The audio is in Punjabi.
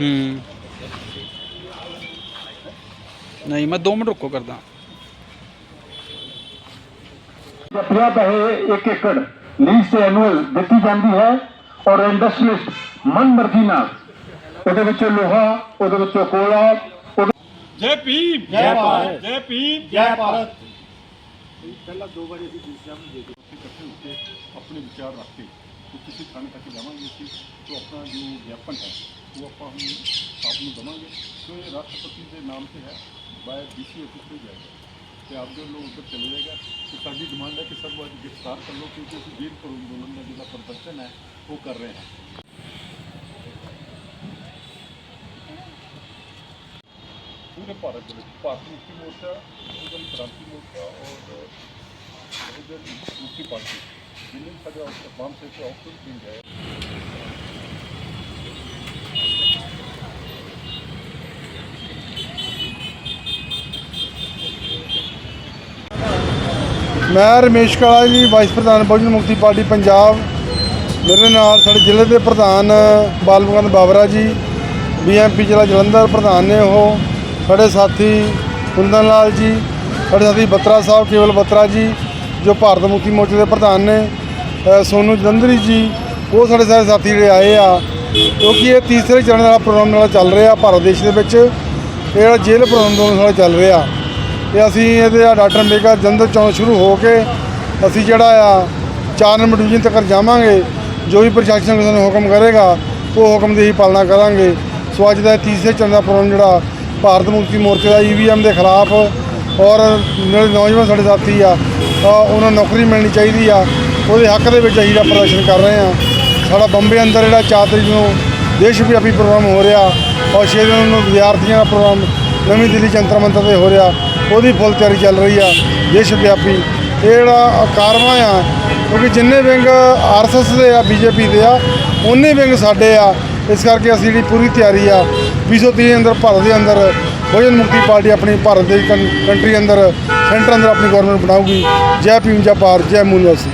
ਹੂੰ। ਨਹੀਂ ਮੈਂ 2 ਮਿੰਟ ਰੁਕੋ ਕਰਦਾ। ਪੰਜਾਹ ਪੈਸੇ ਇੱਕ ਏਕੜ ਲੀਜ਼ ਤੇ ਐਨੂਅਲ ਦਿੱਤੀ ਜਾਂਦੀ ਹੈ ਔਰ ਇੰਡਸਟਰੀਲਿਸਟ ਮਨ ਮਰਜ਼ੀ ਨਾਲ। ਉਹਦੇ ਵਿੱਚੋਂ ਲੋਹਾ ਉਹਦੇ ਵਿੱਚੋਂ ਕੋਲਾ ਜੈ ਭੀਮ ਜੈ ਭਾਰਤ ਜੈ ਭੀਮ ਜੈ ਭਾਰਤ। ਪਹਿਲਾਂ ਦੋ ਵਾਰੀ ਅਸੀਂ ਸਾਹਿਬ ਨੂੰ ਦੇ ਕੇ ਇਕੱਠੇ ਹੋ ਕੇ ਆਪਣੇ ਵਿਚਾਰ ਰੱਖ। ਕੇ ਤੇ ਕਿਸੇ ਥਾਣੇ ਤੱਕ ਜਾਵਾਂਗੇ ਅਸੀਂ तो ਆਪਣਾ ਜੋ ਵਿਆਪਨ ਹੈ ਉਹ ਆਪਾਂ ਹੁਣ ਆਪ ਨੂੰ ਦਵਾਂਗੇ ਸੋ ਇਹ ਰਾਸ਼ਟਰਪਤੀ ਦੇ ਨਾਮ ਤੇ ਹੈ ਬਾय ਡੀਸੀ ਆਫਿਸ ਤੇ ਜਾਏਗਾ ਤੇ ਆਪ ਜੋ ਲੋਕ ਉੱਧਰ ਚਲੇ ਜਾਏਗਾ ਤੇ ਸਾਡੀ ਡਿਮਾਂਡ ਹੈ ਕਿ ਸਭ ਨੂੰ ਅੱਜ ਗ੍ਰਿਫਤਾਰ ਕਰ ਲਓ ਕਿਉਂਕਿ ਅਸੀਂ ਜੇਲ੍ਹ ਪਰ ਅੰਦੋਲਨ ਦਾ ਜਿਹੜਾ ਪ੍ਰਦਰਸ਼ਨ ਹੈ ਉਹ ਕਰ ਰਹੇ ਹਾਂ ਪੂਰੇ ਭਾਰਤ ਦੇ ਵਿੱਚ ਭਾਰਤ ਮੁਕਤੀ ਮੋਰਚਾ ਬਹੁਜਨ ਕ੍ਰਾਂਤੀ ਮੋਰਚਾ ਔਰ ਬਹੁਜਨ ਮੁਕਤੀ ਪਾਰਟੀ ਜਿੰਨੇ ਵੀ ਸਾਡੇ ਆਊਟ ਬਾਮ ਮੈਂ ਰਮੇਸ਼ ਕਾਲਾ ਜੀ ਵਾਈਸ ਪ੍ਰਧਾਨ ਬਹੁਜਨ ਮੁਕਤੀ ਪਾਰਟੀ ਪੰਜਾਬ। ਮੇਰੇ ਨਾਲ ਸਾਡੇ ਜ਼ਿਲ੍ਹੇ ਦੇ ਪ੍ਰਧਾਨ ਬਾਲਮੁਕੰਦ ਬਾਬਰਾ ਜੀ ਬੀਐਮਪੀ ਜ਼ਿਲ੍ਹਾ ਜਲੰਧਰ ਪ੍ਰਧਾਨ ਨੇ ਉਹ। ਸਾਡੇ ਸਾਥੀ ਕੁੰਦਨ ਲਾਲ ਜੀ, ਸਾਡੇ ਸਾਥੀ ਬੱਤਰਾ ਸਾਹਿਬ, ਕੇਵਲ ਬੱਤਰਾ ਜੀ ਜੋ ਭਾਰਤ ਮੁਕਤੀ ਮੋਰਚੇ ਦੇ ਪ੍ਰਧਾਨ ਨੇ ਅ, ਸੋਨੂ ਜਲੰਧਰੀ ਜੀ ਉਹ ਸਾਡੇ ਸਾਰੇ ਸਾਥੀ ਜਿਹੜੇ ਆਏ ਆ ਕਿਉਂਕਿ ਇਹ ਤੀਸਰੇ ਚਰਨ ਵਾਲਾ ਪ੍ਰੋਗਰਾਮ ਨਾਲ ਚੱਲ ਰਿਹਾ ਭਾਰਤ ਦੇਸ਼ ਦੇ ਵਿੱਚ ਇਹ ਜਿਹੜਾ ਜੇਲ੍ਹ ਪ੍ਰਬੰਧਨ ਨਾਲ ਚੱਲ ਰਿਹਾ। ਤੇ ਅਸੀਂ ਇਹਦੇ ਆ ਡਾਕਟਰ ਅੰਬੇਡਕਰ ਜਨਰਲ ਚੌਂ ਸ਼ੁਰੂ ਹੋ ਕੇ ਅਸੀਂ ਜਿਹੜਾ ਆ ਚਾਰ ਨੰਬਰ ਡਿਵੀਜ਼ਨ ਤੱਕ ਜਾਵਾਂਗੇ ਜੋ ਵੀ ਪ੍ਰਸ਼ਾਸਨ ਸਾਨੂੰ ਹੁਕਮ ਕਰੇਗਾ ਉਹ ਹੁਕਮ ਦੀ ਹੀ ਪਾਲਣਾ ਕਰਾਂਗੇ। ਸੋ ਅੱਜ ਦਾ ਤੀਸਰੇ ਚਰਨ ਦਾ ਪ੍ਰੋਗਰਾਮ ਜਿਹੜਾ ਭਾਰਤ ਮੁਕਤੀ ਮੋਰਚੇ ਦਾ ਈਵੀਐਮ ਦੇ ਖਿਲਾਫ ਔਰ ਜਿਹੜੇ ਨੌਜਵਾਨ ਸਾਡੇ ਸਾਥੀ ਆ ਉਹਨਾਂ ਨੌਕਰੀ ਮਿਲਣੀ ਚਾਹੀਦੀ ਆ। ਉਹਦੇ ਹੱਕ ਦੇ ਵਿੱਚ ਅਸੀਂ ਜਿਹੜਾ ਪ੍ਰਦਰਸ਼ਨ ਕਰ ਰਹੇ ਆ ਸਾਡਾ ਬੰਬੇ ਅੰਦਰ ਜਿਹੜਾ 4 ਤਰੀਕ ਨੂੰ ਦੇਸ਼ ਵਿਆਪੀ ਪ੍ਰੋਗਰਾਮ ਹੋ ਰਿਹਾ, ਔਰ 6 ਦਿਨ ਨੂੰ ਵਿਦਿਆਰਥੀਆਂ ਦਾ ਪ੍ਰੋਗਰਾਮ ਨਵੀਂ ਦਿੱਲੀ ਜੰਤਰ ਮੰਤਰ ਤੇ ਹੋ ਰਿਹਾ, ਉਹਦੀ ਫੁੱਲ ਤਿਆਰੀ ਚੱਲ ਰਹੀ ਆ ਦੇਸ਼ ਵਿਆਪੀ ਇਹ ਜਿਹੜਾ ਕਾਰਵਾ ਆ, ਕਿਉਂਕਿ ਜਿੰਨੇ ਵਿੰਗ ਆਰਐਸਐਸ ਦੇ ਆ ਬੀਜੇਪੀ ਦੇ ਆ ਉਹਨੇ ਵਿੰਗ ਸਾਡੇ ਆ। ਇਸ ਕਰਕੇ ਅਸੀਂ ਜਿਹੜੀ ਪੂਰੀ ਤਿਆਰੀ ਆ 230 ਅੰਦਰ, ਭਾਰਤ ਦੇ ਅੰਦਰ ਬਹੁਜਨ ਮੁਕਤੀ ਪਾਰਟੀ ਆਪਣੀ ਭਾਰਤ ਦੇ ਕੰਟਰੀ ਅੰਦਰ, ਸੈਂਟਰ ਅੰਦਰ ਆਪਣੀ ਗਵਰਨਮੈਂਟ ਬਣਾਊਗੀ। ਜੈ ਭੀਮ, ਜੈ ਭਾਰਤ, ਜੈ ਮੂਲ ਵਾਸੀ